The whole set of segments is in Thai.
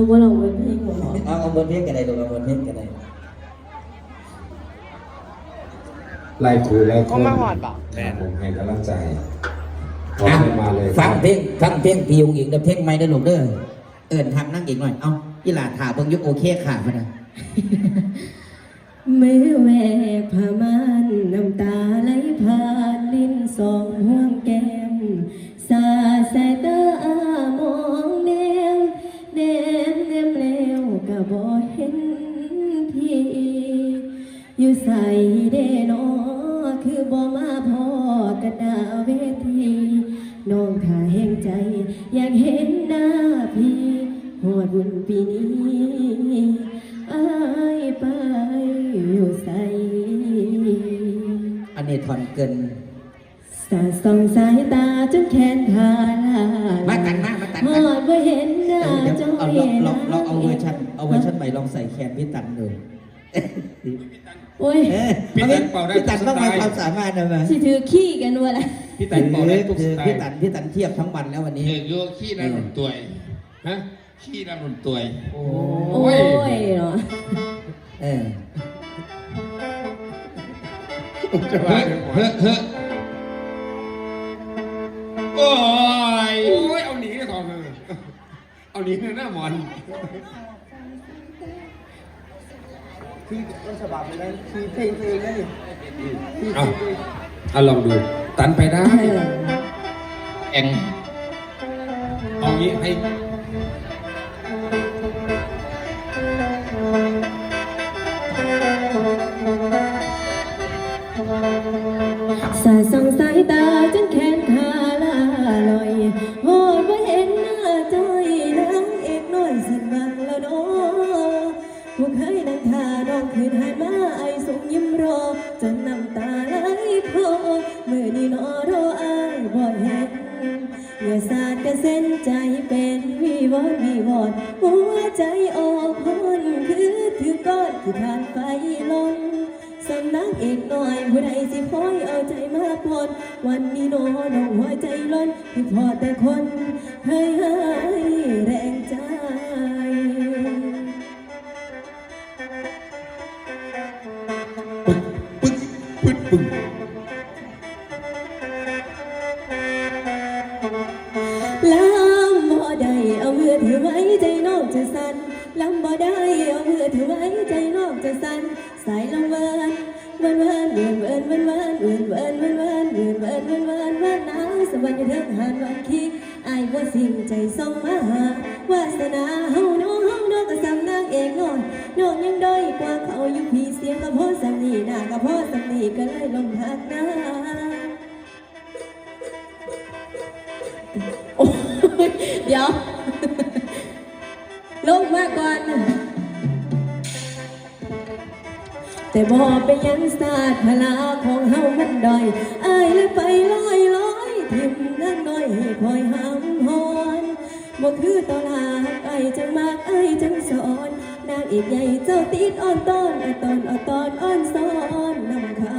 เอาว่าเราเป็นพี่หัวเอาเอาบนเพลงกันได้ดูเอาบนเพลงกันได้ไล่คือไล่คนก็มาหอดบอกผมให้กำลังใจขออะให้มาเลยฟังเพลงฟังเพลงพี่องค์หญิงเด้อเพลงไม่ได้อลูกเด้อเอิญทำนั่งอีกหน่อย เอาอีหลาถ่าเบิ่งยุคโอเคค่ะพะนะมือแหวกผ้าม่านน้ำตาไหลผ่านลิ้นสองห่วงแก้ม สาดสา บ่เห็นพี่อยู่ใส่เดนอคือบ่มาพอกันหน้าเวทีน้องถ้าแห่งใจ อยากเห็นหน้าพี่หอดบุญปีนี้อายไปอยู่ใส่อันนี้ทอนเกินสาดส่องสายตาจนแขนขาลามากันมามากันหอดบ่เห็นหน้าเดี๋ยวจอยเอาเราเราเราเอาเวอร์ชัน ลองใส่แคนพี่ตันดูโอ้ยเออพี่ตันเป่าได้พี่ตันทุกต้องสไตมีล์ ความสามารถนะมั้ยสิถือขี้กันวะล่ะพี่ตันเป่าได้ทุกสไตพี่ล์ตันพี่ตันเทียบทั้งวันแล้ววันนี้ เอกโยขี้น้ำหนุนตัวยฮะขี้น้ำหนุนตัวยโอ้โอ้ยเนาะเออจะว่าเฮ้อเฮ้อโอ้ยโอ้ยเอาหนีก่อนเลยเอาหนีหน้าหมอน คือต้นฉบับเลยนะคือเพลงเพลงนั่นเองคือเอาเพลอาลองดู ตันไปได้เออเอ็งเอางี้ให้ ผู้เคยนั่งทาน้องคืนหันมาไอส่งยิ้มรอ จนน้ำตาไหลพอเมื่อนี้นอรออายบ่เห็นอย่าสาดกระเส้นใจเป็นวีวอนวีวอนหัวใจออกพ้นคือถือก้อนที่ผ่านไฟลงสำนักเอกหน่อยผู้ใดสิคอยเอาใจมาปนวันนี้โนน้องหัวใจล้นคือพอแต่คนให้ให้แรงใจ ปึ้งลำบ่ได้เอาเมือถือไว้ใจน้องจะสั่นลำบ่ได้เอาเมือถือไว้ใจน้องจะสั่นสายลำเวินเวินเวินเวินเวินเวินเวินเวินเวินเวินเวินเวินเวินเวินเวินเวินนางสวรรค์เทิงหันวันคิดอายว่าสิ่งใจส่งมาหาวาสนาเฮาน้องเฮาน้องก็สำนางเอกน้อยน้องยังด้อย กว่าเขาอยู่พี่เสียงกระเพาะสำนีหน้ากระเพาะสำนีก็เลยลงหักน้าโอ้ยเดี๋ยว ลงมาก่อน แต่บอไปยังศาสตร์พลาของเฮามันดอยอายเลยไปลอยลอยทิมนั่งน้อยให้คอยห้ามหอนบ่คือตอลาไอ้จังมากไอ้จังสอน เอกใหญ่เจ้าติดอ่อนตอนอ่อนตอนอ่อนตอนอ่อนซ้อนนำเขา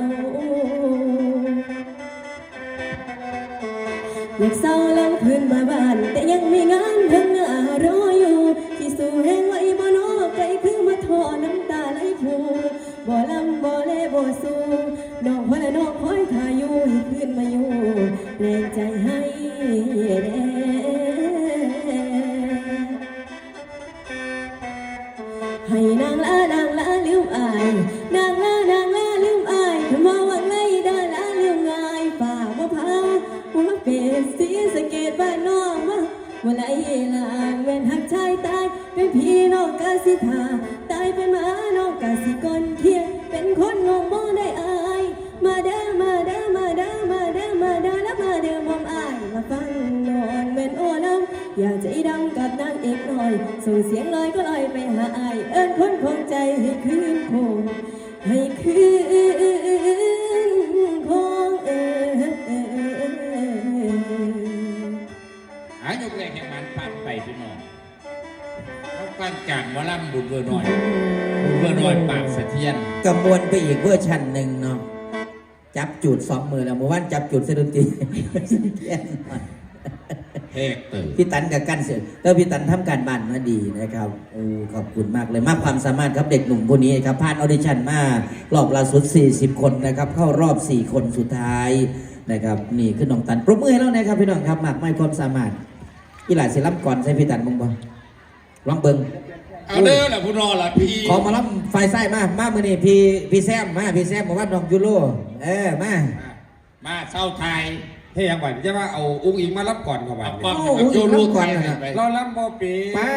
อยากเศร้าล้วคืนมาบ้าน แต่ยังมีงานทั้งหน้ารออยู่ ที่สู่แห่งไว้บ่นอไกลคือมาทอน้ำตาไหลพูบ่ลำบ่แลบ่สู้น้องพ่อแล ให้นางละนางละลืมอายนางละนางละลืมอายคำว่าวังไล่ได้ละลืมง่ายฝ่าบ่พาว่าเป็นสีสะเกตบ้านนอกมาว่าไรลางเว้นหักชายตายเป็นพี่น้องกาสิทาตายเป็นหมาน้องกาสิกอนเทีย อกหน่อย ส่งเสียงลอยก็ลอยไปหาอาย เอิ้นคนคงใจให้คืนคงให้คืนคงเออหายกแรกแห่งมันผ่านไปพี่น้องเขาปั้นจางวอลัมบุญเวอร์น้อยบุญเวอร์น้อยปากเสะเทียนกำมวลไปอีกเวอร์ชันหนึ่งเนาะจับจุดสองมือแล้วเมื่อวานจับจุดเสยดนตรี แทกตื่นพี่ตันกับกันเสือแล้วพี่ตันทำการบ้านมาดีนะครับโอ้ขอบคุณมากเลยมากความสามารถครับเด็กหนุ่มคนนี้ครับผ่านออดิชั่นมารอบล่าสุด 40 คนนะครับ เข้ารอบ 4 คนสุดท้ายนะครับนี่คือน้องตันปรบมือให้แล้วนะครับพี่น้องครับมากไม่ความสามารถอีหลาศิลป์ก่อนใช่พี่ตันบ้างบ่ลองเบิ่งเอาเด้อล่ะผู้นอล่ะพี่ขอมารับไฟไส้มามามือนี่พี่พี่แซมมาพี่แซมบอกว่าน้องยูโรเออมามาเศร้าไทย เฮ้ยยังไหวจะว่าเอาอุ้งอิงมารับก่อนเข้ามาเอาเนี่ยความโอ้กับโยรูก่ไทอนยนะไปเรารับบ่ปีป้า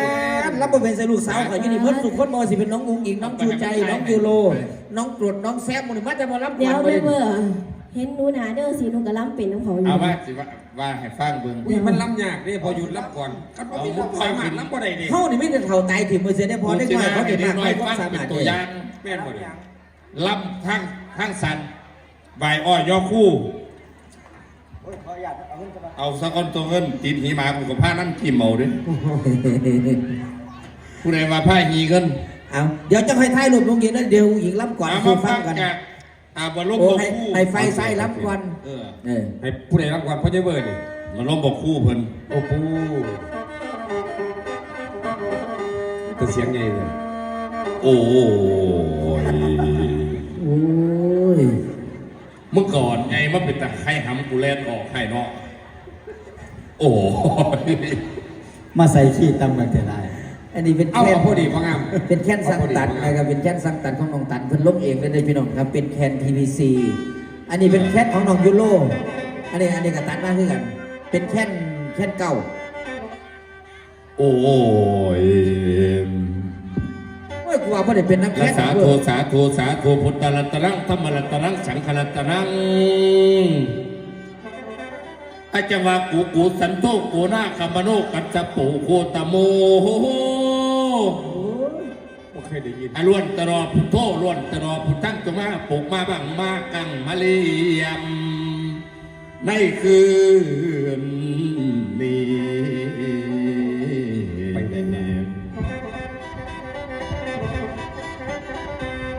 ดรับบทเป็นใส่ลูกสาวเขาอยู่นี่เมื่อสุขคนมอสิเป็นน้องอุ้งอิงน้องชูใจน้องยูโรน้องกรดน้องแซมหมดนี่มาจะมารับเดี๋ยวก่เด้อนอเบอร์เห็นหนูหนาเด้อสิหนูกะล้ำเป็นน้ำเขาอยู่เอาว่าสิว่าว่าให้ฟังเบิ่งอุ้ยมันรับยากนี่พอหยุดรับก่อนคันบ่มีความสามารถรับบ่ได้ดิเขานี่ไม่ได้เท่าตายถิ่มมือเสียได้พอได้ไหมเขาเด็ดมากน้ไม่อยความฟังสาเป็มานรถตัวเลยอย่างแม่นบ่เนี่ยล่ำทั้งทั้งสันใบอ้อยยอคู่โอ้ย ขออนุญาตเอาเงินสบายเอาสักคนตัวเงินติดหีหมากูกับผ้าน้ำกิมเมาด้วยผู้ใดมาผ้าหีเงินเอาเดี๋ยวจะให้ถ่ายรูปลงยิงแล้วเดี๋ยวหญิงรับก่อนเอาคืมาอฟัฟังงกันจากอาบลมโอ้บอกให้คู่ให้ไฟไส้รับก่อนเออเออให้ผู้ใดรับก่อนพ่อเจ้าเบิร์ดนี่มันลมบอกคู่เพิ่นโอ้ปูแต่เสียงใหญ่เลยโอ้ย โอ้ย เมื่อก่อนไง มันเป็นตะไคร่หำกูแลนออกไข่เนาะโอ้ยมาใส่ขี้ตำกันแต่ได้อันนี้เป็นเอาแค่เอาพอดีพองามเป็นแค่นสังตัดนะครับเป็นแค่นสังตัดของน้องตันเพิ่นล้มเองเลยเด้อพี่น้องครับเป็นแคน PVC อันนี้เป็นแค่นของน้องยูโรอันนี้อันนี้กับตัดมาคือกันเป็นแค่นแค่นเก่าโอ้ยโอ้ย กูว่าบ่ได้เป็นนักรัแค่กนษาเว้โทยสาโทสาโทพุทธรัตนังธรรมรัตนังสังฆรัตนังอาจจะว่ากูกูสันโตกูนาคัมมโนกัจจปูโคตโมบ่เคยได้ยินอาล้วนตรอพุทโธล้วนตรอพุทธังจงมาปลูกมาบังมากังมาเลียมในคืนนี้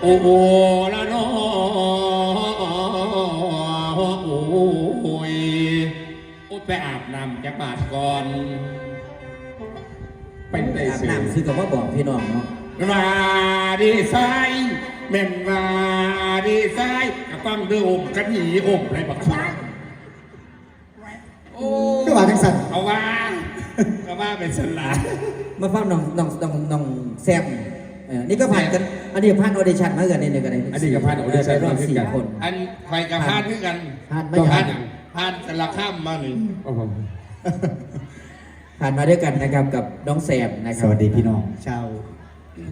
โอ้โหละนอโอ้ยโอ้ยไปอาบน้ำจากบาทก่อนไปได้อาบสื่อน้ำซื้อกับว่าบอกพี่น้องเนาะว่าดีไซน์แม่นว่าดีไซน์กับฟังเดืออมกันหนีอมไรบักชันโอ้ก็ว่าทั้งสัตว์เอาว่าก็ว่าเป็นสลามาฟังน้องน้องน้องน้องแซมเออนี่ก็ผ่านกัน อันนี้ผ่านออเดชั่นมากันนี่ในกันเลยอันนี้ก็ผ่าน audition ไปรอบสี่มาคือกันคน อันไฟกับพานด้วยกันผ่านไม่พาผ่านนพานแต่ละข้ามมาหนึ่งโอ้โหผ่านมาด้วยกันนะครับกับน้องแซมนะคสรับวัสดีพี่น้องชาว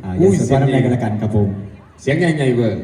อ่าอุ้อยย่าสนว่าน้ำแดงกันละกันครับผมเสียงใหญ่ๆเบิร์